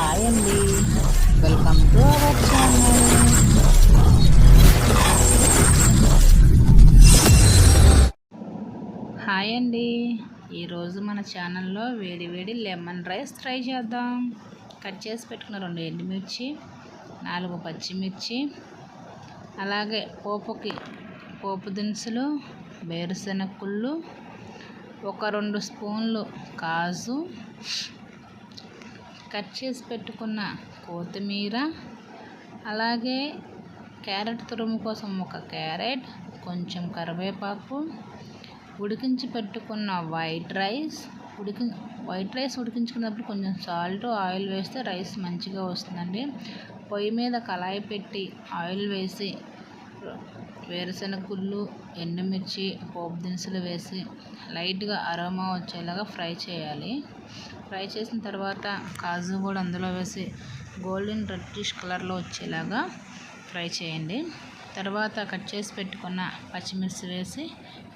Hi అండి. Welcome to our channel hi అండి. ఈరోజు మన ఛానల్లో వేడి వేడి లెమన్ రైస్ ట్రై చేద్దాం. కట్ చేసి పెట్టుకున్న రెండు ఎండుమిర్చి నాలుగు పచ్చిమిర్చి అలాగే పోపుకి పోపు దినుసులు వేరుశెనగుళ్ళు ఒక రెండు స్పూన్లు కాజు కట్ చేసి పెట్టుకున్న కొత్తిమీర అలాగే క్యారెట్ తురుము కోసం ఒక క్యారెట్ కొంచెం కరివేపాకు ఉడికించి పెట్టుకున్న వైట్ రైస్ ఉడికి వైట్ రైస్ ఉడికించుకున్నప్పుడు కొంచెం సాల్ట్ ఆయిల్ వేస్తే రైస్ మంచిగా వస్తుందండి. పొయ్యి మీద కళాయి పెట్టి ఆయిల్ వేసి వేరుశనగ గుళ్ళు ఎండుమిర్చి పోపు దినుసులు వేసి లైట్గా అరోమా వచ్చేలాగా ఫ్రై చేయాలి. ఫ్రై చేసిన తర్వాత కాజు కూడా అందులో వేసి గోల్డెన్ రెడ్డిష్ కలర్లో వచ్చేలాగా ఫ్రై చేయండి. తర్వాత కట్ చేసి పెట్టుకున్న పచ్చిమిర్చి వేసి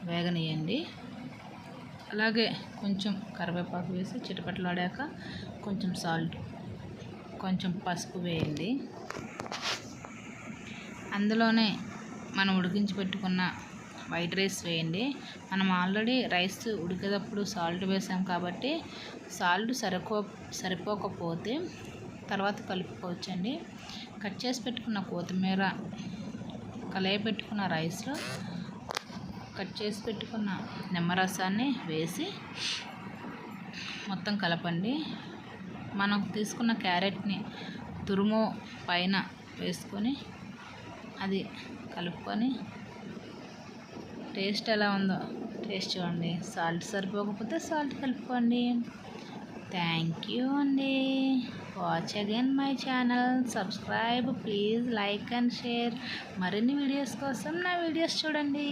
వేగనియండి అలాగే కొంచెం కరివేపాకు వేసి చిటపట్లాడాక కొంచెం సాల్ట్ కొంచెం పసుపు వేయండి. అందులోనే మనం ఉడికించి పెట్టుకున్న వైట్ రైస్ వేయండి. మనం ఆల్రెడీ రైస్ ఉడికేటప్పుడు సాల్ట్ వేసాం కాబట్టి సాల్ట్ సరిపో సరిపోకపోతే తర్వాత కలుపుకోవచ్చండి. కట్ చేసి పెట్టుకున్న కొత్తిమీర కలయి పెట్టుకున్న రైస్లో కట్ చేసి పెట్టుకున్న నిమ్మరసాన్ని వేసి మొత్తం కలపండి. మనం తీసుకున్న క్యారెట్ని తురుము పైన వేసుకొని అది కలుపుకొని టేస్ట్ ఎలా ఉందో టేస్ట్ చూడండి. సాల్ట్ సరిపోకపోతే సాల్ట్ కలుపుకోండి. థ్యాంక్ యూ అండి. Watch again my channel subscribe please like and share మరిన్ని వీడియోస్ కోసం నా వీడియోస్ చూడండి.